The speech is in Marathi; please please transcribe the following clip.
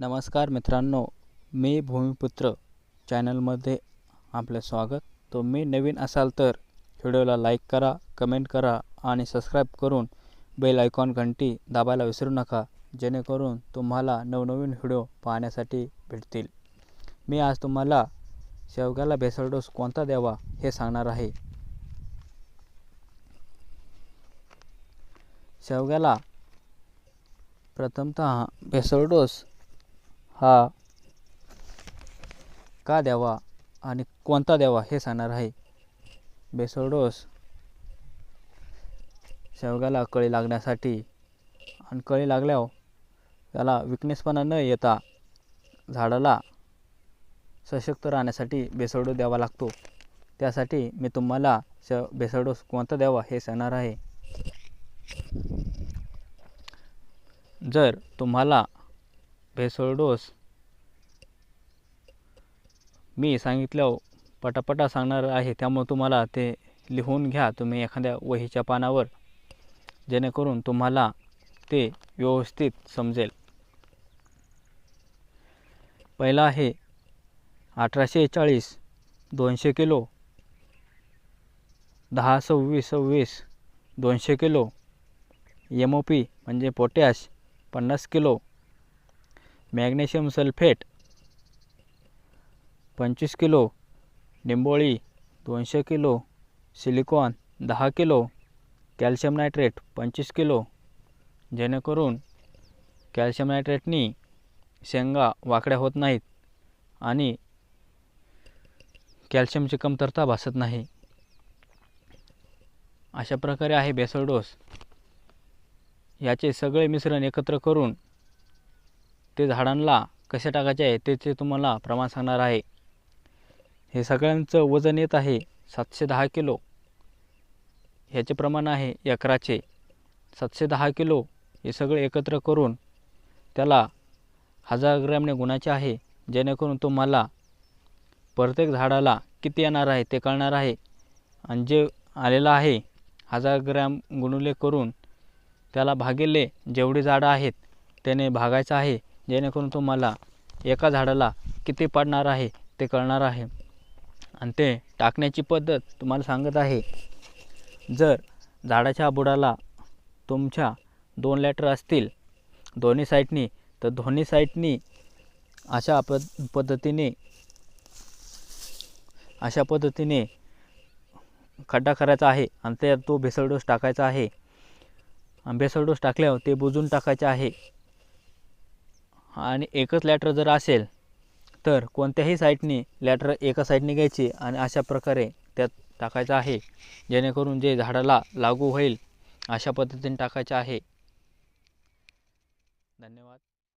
नमस्कार मित्रांनो मी भूमिपुत्र चॅनलमध्ये आपलं स्वागत. तुम्ही नवीन असाल तर व्हिडिओला लाईक करा कमेंट करा आणि सबस्क्राईब करून बेल आयकॉन घंटी दाबायला विसरू नका जेणेकरून तुम्हाला नवनवीन व्हिडिओ पाहण्यासाठी भेटतील. मी आज तुम्हाला शेवग्याला भेसळ डोस कोणता द्यावा हे सांगणार आहे. शेवग्याला प्रथमतः भेसळ डोस हा का द्यावा आणि कोणता द्यावा हे सांगणार आहे. बेसळ डोस. शेवग्याला कळी लागण्यासाठी आणि कळी लागल्यावर त्याला विकनेसपणा न येता झाडाला सशक्त राहण्यासाठी बेसळ द्यावा लागतो. त्यासाठी मी तुम्हाला श बेसळ डोस कोणता द्यावा हे सांगणार आहे. जर तुम्हाला भेसळ डोस मी सांगितलं पटापटा सांगणार आहे त्यामुळे तुम्हाला ते लिहून घ्या. तुम्ही एखाद्या वहीच्या पानावर जेणेकरून तुम्हाला ते व्यवस्थित समजेल. पहिला आहे अठराशे चाळीस दोनशे किलो. दहा सव्वीस सव्वीस दोनशे किलो. एम ओ पी म्हणजे पोटॅश पन्नास किलो. मॅग्नेशियम सल्फेट पंचवीस किलो निंबोळी दोनशे किलो सिलिकॉन दहा किलो कॅल्शियम नायट्रेट पंचवीस किलो जेणेकरून कॅल्शियम नायट्रेटनी शेंगा वाकड्या होत नाहीत आणि कॅल्शियमची कमतरता भासत नाही. अशा प्रकारे आहे बेसळ डोस. याचे सगळे मिश्रण एकत्र करून ते झाडांना कसे टाकायचे आहे त्याचे तुम्हाला प्रमाण सांगणार आहे. हे सगळ्यांचं वजन येत आहे. सातशे दहा किलो. ह्याचे प्रमाण आहे एकराचे. सातशे दहा किलो हे सगळे एकत्र करून त्याला हजार ग्रॅमने गुणाचे आहे. जेणेकरून तुम्हाला प्रत्येक झाडाला किती येणार आहे ते कळणार आहे. आणि जे आलेलं आहे हजार ग्रॅम गुणुले करून त्याला भागिले जेवढी झाडं आहेत त्याने भागायचं आहे. जेणेकरून तुम्हाला एका झाडाला किती पडणार आहे ते कळणार आहे. आणि ते टाकण्याची पद्धत तुम्हाला सांगत आहे. जर झाडाच्या बुडाला तुमच्या दोन लॅटर असतील दोन्ही साईडनी तर दोन्ही साईडनी अशा पद पद्धतीने अशा पद्धतीने खड्डा करायचा आहे आणि त्यात तो भेसळ डोस टाकायचा आहे. भेसळ डोस टाकल्यावर ते बुजून टाकायचे आहे. आणि एकच लॅटर जर असेल तर कोणत्याही साईडने लॅटर एका साईडने घ्यायची आणि अशा प्रकारे त्यात टाकायचं आहे. जेणेकरून जे झाडाला लागू होईल अशा पद्धतीने टाकायचे आहे. धन्यवाद.